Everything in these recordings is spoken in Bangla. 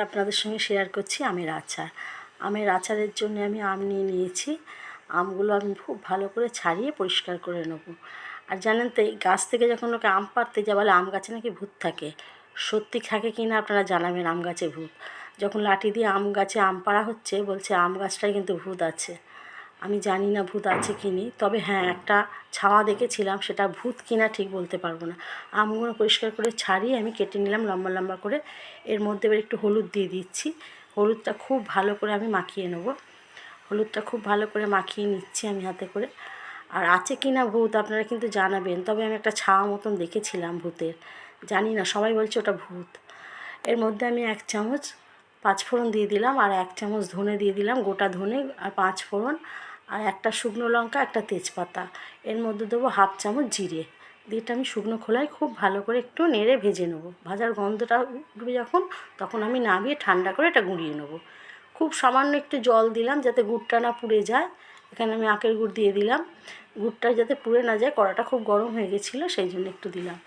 আপনাদের সঙ্গে শেয়ার করছি আমের আচার। আমের আচারের জন্য আমি আম নিয়ে নিয়েছি। আমগুলো আমি খুব ভালো করে ছাড়িয়ে পরিষ্কার করে নেব। আর জানেন তো, এই গাছ থেকে যখন লোকে আম পাড়তে যা বলে আম গাছে নাকি ভূত থাকে। সত্যি থাকে কি না আপনারা জানাবেন আম গাছে ভূত। যখন লাঠি দিয়ে আম গাছে আম পাড়া হচ্ছে, বলছে আম গাছটায় কিন্তু ভূত আছে। আমি জানি না ভূত আছে কি নেই, তবে হ্যাঁ একটা ছাওয়া দেখেছিলাম, সেটা ভূত কিনা ঠিক বলতে পারব না। আমগুলো পরিষ্কার করে ছাড়িয়ে আমি কেটে নিলাম, লম্বা লম্বা করে। এর মধ্যে এবার একটু হলুদ দিয়ে দিচ্ছি। হলুদটা খুব ভালো করে আমি মাখিয়ে নেব। হলুদটা খুব ভালো করে মাখিয়ে নিচ্ছি আমি হাতে করে। আর আছে কি না ভূত আপনারা কিন্তু জানাবেন, তবে আমি একটা ছাওয়া মতন দেখেছিলাম ভূতের। জানি না, সবাই বলছে ওটা ভূত। এর মধ্যে আমি এক চামচ পাঁচ ফোড়ন দিয়ে দিলাম আর এক চামচ ধনে দিয়ে দিলাম, গোটা ধনে আর পাঁচ ফোড়ন। আর একটা শুকনো লঙ্কা, একটা তেজপাতা। এর মধ্যে দেবো হাফ চামচ জিরে। দিয়েটা আমি শুকনো খোলায় খুব ভালো করে একটু নেড়ে ভেজে নেব। ভাজার গন্ধটা উঠবে যখন, তখন আমি নামিয়ে ঠান্ডা করে এটা গুঁড়িয়ে নেব। খুব সামান্য একটু জল দিলাম যাতে গুড়টা না পুড়ে যায়। এখানে আমি আখের গুড় দিয়ে দিলাম। গুড়টা যাতে পুড়ে না যায়, কড়াটা খুব গরম হয়ে গেছিল, সেই জন্য একটু দিলাম।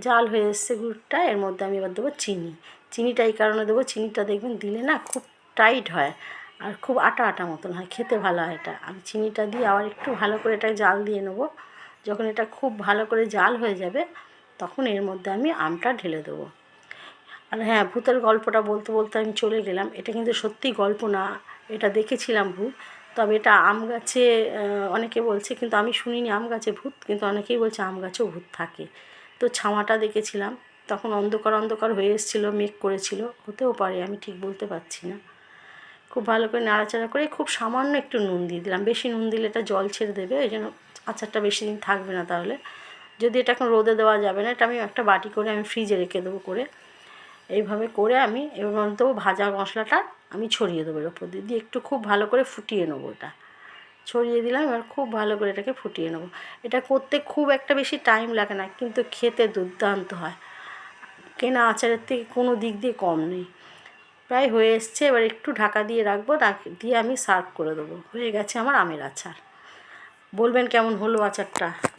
জাল হয়ে এসছে গুড়টা, এর মধ্যে আমি এবার দেবো চিনি। চিনিটা এই কারণে দেবো, চিনিটা দেখবেন দিলে না খুব টাইট হয় আর খুব আটা আটা মতন হয়, খেতে ভালো হয় এটা। আমি চিনিটা দিয়ে আবার একটু ভালো করে এটা জাল দিয়ে নেব। যখন এটা খুব ভালো করে জাল হয়ে যাবে, তখন এর মধ্যে আমি আমটা ঢেলে দেবো। আর হ্যাঁ ভূতের গল্পটা বলতে বলতে আমি চলে গেলাম। এটা কিন্তু সত্যি গল্প না, এটা দেখেছিলাম ভূত। তবে এটা আম গাছে অনেকে বলছে, কিন্তু আমি শুনিনি আম গাছে ভূত, কিন্তু অনেকেই বলছে আম গাছেও ভূত থাকে। তো ছাওয়াটা দেখেছিলাম। তখন অন্ধকার অন্ধকার হয়ে এসেছিল, মেঘ করেছিল। হতেও পারে, আমি ঠিক বলতে পারছি না। খুব ভালো করে নাড়াচাড়া করে খুব সামান্য একটু নুন দিয়ে দিলাম। বেশি নুন দিলে এটা জল ছেড়ে দেবে, ওই জন্য আচারটা বেশি দিন থাকবে না তাহলে। যদি এটা এখন রোদে দেওয়া যাবে না, এটা আমি একটা বাটি করে আমি ফ্রিজে রেখে দেবো করে। এইভাবে করে আমি এবার দেবো ভাজা মশলাটা আমি ছড়িয়ে দেবো এর ওপর দিয়ে। দিয়ে একটু খুব ভালো করে ফুটিয়ে নেব এটা। ছড়িয়ে দিলাম, এবার খুব ভালো করে এটাকে ফুটিয়ে নেব। এটা করতে খুব একটা বেশি টাইম লাগে না, কিন্তু খেতে দুর্দান্ত হয়। কেনা আচারের থেকে কোনো দিক দিয়ে কম নেই। প্রায় হয়ে এসছে, এবার একটু ঢাকা দিয়ে রাখব দিয়ে আমি সার্ভ করে দেবো। হয়ে গেছে আমার আমের আচার। বলবেন কেমন হলো আচারটা?